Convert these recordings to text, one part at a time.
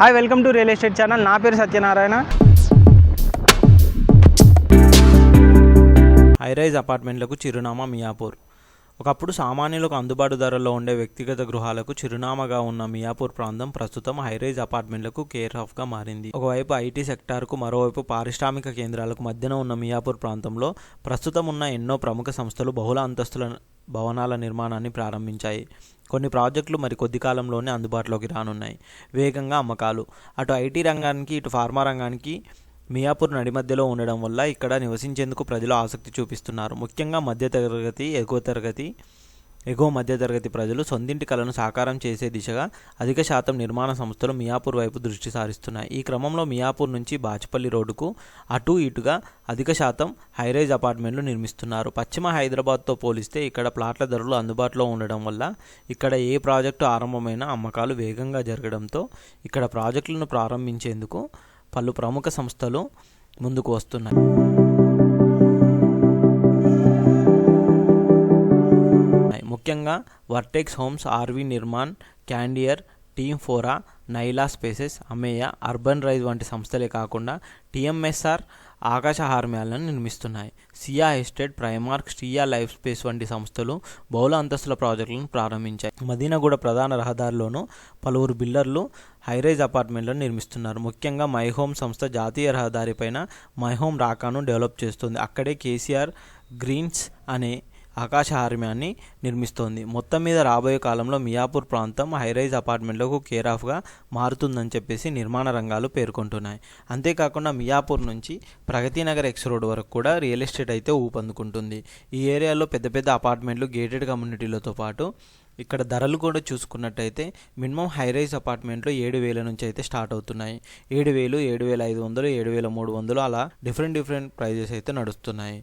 Hi welcome to real estate channel. నా పేరు Satyanarayana. High-rise అపార్ట్మెంట్లకు చిరునామా మియాపూర్. ఒకప్పుడు సామాన్యులకు అందుబాటు ధరల్లో ఉండే వ్యక్తిగత గృహాలకు చిరునామాగా ఉన్న మియాపూర్ ప్రాంతం ప్రస్తుతం హైరైజ్ అపార్ట్మెంట్లకు కేర్ ఆఫ్గా మారింది. ఒకవైపు ఐటీ సెక్టార్కు మరోవైపు పారిశ్రామిక కేంద్రాలకు మధ్యన ఉన్న మియాపూర్ ప్రాంతంలో ప్రస్తుతం ఉన్న ఎన్నో ప్రముఖ సంస్థలు బహుళ అంతస్తుల భవనాల నిర్మాణాన్ని ప్రారంభించాయి. కొన్ని ప్రాజెక్టులు మరి కొద్ది కాలంలోనే అందుబాటులోకి రానున్నాయి. వేగంగా అమ్మకాలు. అటు ఐటీ రంగానికి ఇటు ఫార్మా రంగానికి మియాపూర్ నడిమధ్యలో ఉండడం వల్ల ఇక్కడ నివసించేందుకు ప్రజలు ఆసక్తి చూపిస్తున్నారు. ముఖ్యంగా మధ్యతరగతి ఎగువ తరగతి ఎగువ మధ్యతరగతి ప్రజలు సొంతింటి కలను సాకారం చేసే దిశగా అధిక శాతం నిర్మాణ సంస్థలు మియాపూర్ వైపు దృష్టి సారిస్తున్నాయి. ఈ క్రమంలో మియాపూర్ నుంచి బాచపల్లి రోడ్డుకు అటు ఇటుగా అధిక శాతం హైరైజ్ అపార్ట్మెంట్లు నిర్మిస్తున్నారు. పశ్చిమ హైదరాబాద్తో పోలిస్తే ఇక్కడ ప్లాట్ల ధరలు అందుబాటులో ఉండడం వల్ల ఇక్కడ ఏ ప్రాజెక్టు ఆరంభమైనా అమ్మకాలు వేగంగా జరగడంతో ఇక్కడ ప్రాజెక్టులను ప్రారంభించేందుకు పలు ప్రముఖ సంస్థలు ముందుకు వస్తున్నాయి. ముఖ్యంగా Vertex Homes RV Nirman Candeur team ఫోరా Naila Spaces Ameya Urban Rise వంటి సంస్థలే కాకుండా టీఎంఎస్ఆర్ ఆకాశ హార్మ్యాలను నిర్మిస్తున్నాయి. సియా ఎస్టేట్ ప్రైమార్క్ స్టియా లైఫ్ స్పేస్ వంటి సంస్థలు బహుళ అంతస్తుల ప్రాజెక్టులను ప్రారంభించాయి. మదీనాగూడ ప్రధాన రహదారిలోనూ పలువురు బిల్డర్లు హైరైజ్ అపార్ట్మెంట్లను నిర్మిస్తున్నారు. ముఖ్యంగా మై హోమ్ సంస్థ జాతీయ రహదారిపైన మై హోమ్ రాకాను డెవలప్ చేస్తుంది. అక్కడే కేసీఆర్ గ్రీన్స్ అనే ఆకాశ హార్మ్యాన్ని నిర్మిస్తోంది. మొత్తం మీద రాబోయే కాలంలో మియాపూర్ ప్రాంతం హైరైజ్ అపార్ట్మెంట్లకు కేర్ ఆఫ్గా మారుతుందని చెప్పేసి నిర్మాణ రంగాలు పేర్కొంటున్నాయి. అంతేకాకుండా మియాపూర్ నుంచి ప్రగతినగర్ ఎక్స్ రోడ్ వరకు కూడా రియల్ ఎస్టేట్ అయితే ఊపందుకుంటుంది ఈ ఏరియాలో పెద్ద పెద్ద అపార్ట్మెంట్లు గేటెడ్ కమ్యూనిటీలతో పాటు ఇక్కడ ధరలు కూడా చూసుకున్నట్టయితే మినిమం హైరైజ్ అపార్ట్మెంట్లో ఏడు వేల నుంచి అయితే స్టార్ట్ అవుతున్నాయి. ఏడు వేలు ఏడు వేల ఐదు వందలు ఏడు వేల మూడు వందలు అలా డిఫరెంట్ డిఫరెంట్ ప్రైజెస్ అయితే నడుస్తున్నాయి.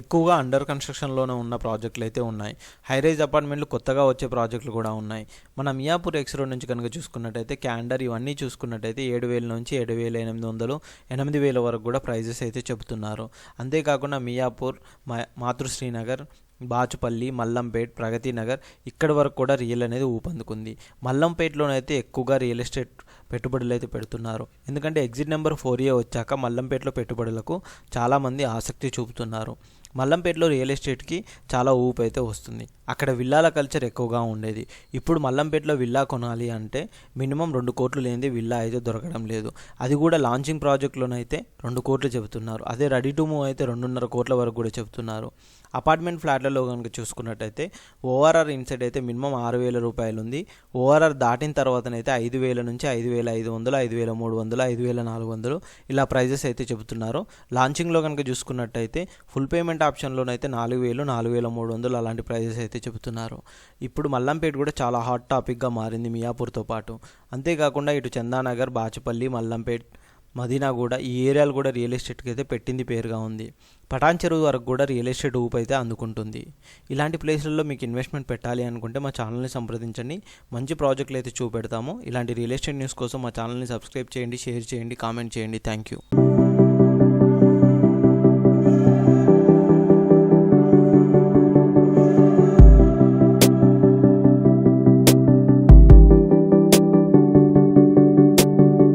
ఎక్కువగా అండర్ కన్స్ట్రక్షన్లోనే ఉన్న ప్రాజెక్టులు అయితే ఉన్నాయి. హైరైజ్ అపార్ట్మెంట్లు కొత్తగా వచ్చే ప్రాజెక్టులు కూడా ఉన్నాయి. మన మియాపూర్ ఎక్స్ రోడ్ నుంచి కనుక చూసుకున్నట్టయితే క్యాండర్ ఇవన్నీ చూసుకున్నట్టయితే ఏడు వేల నుంచి ఏడు వేల ఎనిమిది వందలు ఎనిమిది వేల వరకు కూడా ప్రైజెస్ అయితే చెబుతున్నారు. అంతేకాకుండా మియాపూర్ మాతృ మాతృశ్రీనగర్ బాచుపల్లి మల్లంపేట్ ప్రగతి నగర్ ఇక్కడ వరకు కూడా రియల్ అనేది ఊపందుకుంది. మల్లంపేటలోనైతే ఎక్కువగా రియల్ ఎస్టేట్ పెట్టుబడులు అయితే పెడుతున్నారు. ఎందుకంటే ఎగ్జిట్ నెంబర్ ఫోర్ ఏ వచ్చాక మల్లంపేటలో పెట్టుబడులకు చాలామంది ఆసక్తి చూపుతున్నారు. మల్లంపేటలో రియల్ ఎస్టేట్కి చాలా ఊపు అయితే వస్తుంది. అక్కడ విల్లాల కల్చర్ ఎక్కువగా ఉండేది. ఇప్పుడు మల్లంపేటలో విల్లా కొనాలి అంటే మినిమం రెండు కోట్లు లేనిది విల్లా అయితే దొరకడం లేదు. అది కూడా లాంచింగ్ ప్రాజెక్ట్లోనైతే రెండు కోట్లు చెబుతున్నారు. అదే రెడీ టు మూవ్ అయితే రెండున్నర కోట్ల వరకు కూడా చెబుతున్నారు. అపార్ట్మెంట్ ఫ్లాట్లలో కనుక చూసుకున్నట్టయితే ఓఆర్ఆర్ ఇన్సైడ్ అయితే మినిమం ఆరు వేల రూపాయలు ఉంది ఓఆర్ఆర్ దాటిన తర్వాతనైతే ఐదు వేల నుంచి ఐదు వేల ఐదు వందలు ఐదు వేల మూడు వందలు ఐదు వేల నాలుగు వందలు ఇలా ప్రైజెస్ అయితే చెబుతున్నారు. లాంచింగ్లో కనుక చూసుకున్నట్టయితే ఫుల్ పేమెంట్ ఆప్షన్లోనైతే నాలుగు వేలు నాలుగు వేల మూడు వందలు అలాంటి ప్రైజెస్ అయితే చెబుతున్నారు. ఇప్పుడు మల్లంపేట కూడా చాలా హాట్ టాపిక్గా మారింది మియాపూర్తో పాటు. అంతేకాకుండా ఇటు చందానగర్ బాచపల్లి మల్లంపేట్ మదీనా కూడా ఈ ఏరియాలు కూడా రియల్ ఎస్టేట్కి అయితే పెట్టింది పేరుగా ఉంది. పటాన్ చెరువు వరకు కూడా రియల్ ఎస్టేట్ ఊపు అయితే అందుకుంటుంది. ఇలాంటి ప్లేస్లలో మీకు ఇన్వెస్ట్మెంట్ పెట్టాలి అనుకుంటే మా ఛానల్ని సంప్రదించండి. మంచి ప్రాజెక్టులు అయితే చూపెడతాము. ఇలాంటి రియల్ ఎస్టేట్ న్యూస్ కోసం మా ఛానల్ని సబ్స్క్రైబ్ చేయండి షేర్ చేయండి కామెంట్ చేయండి. Thank you.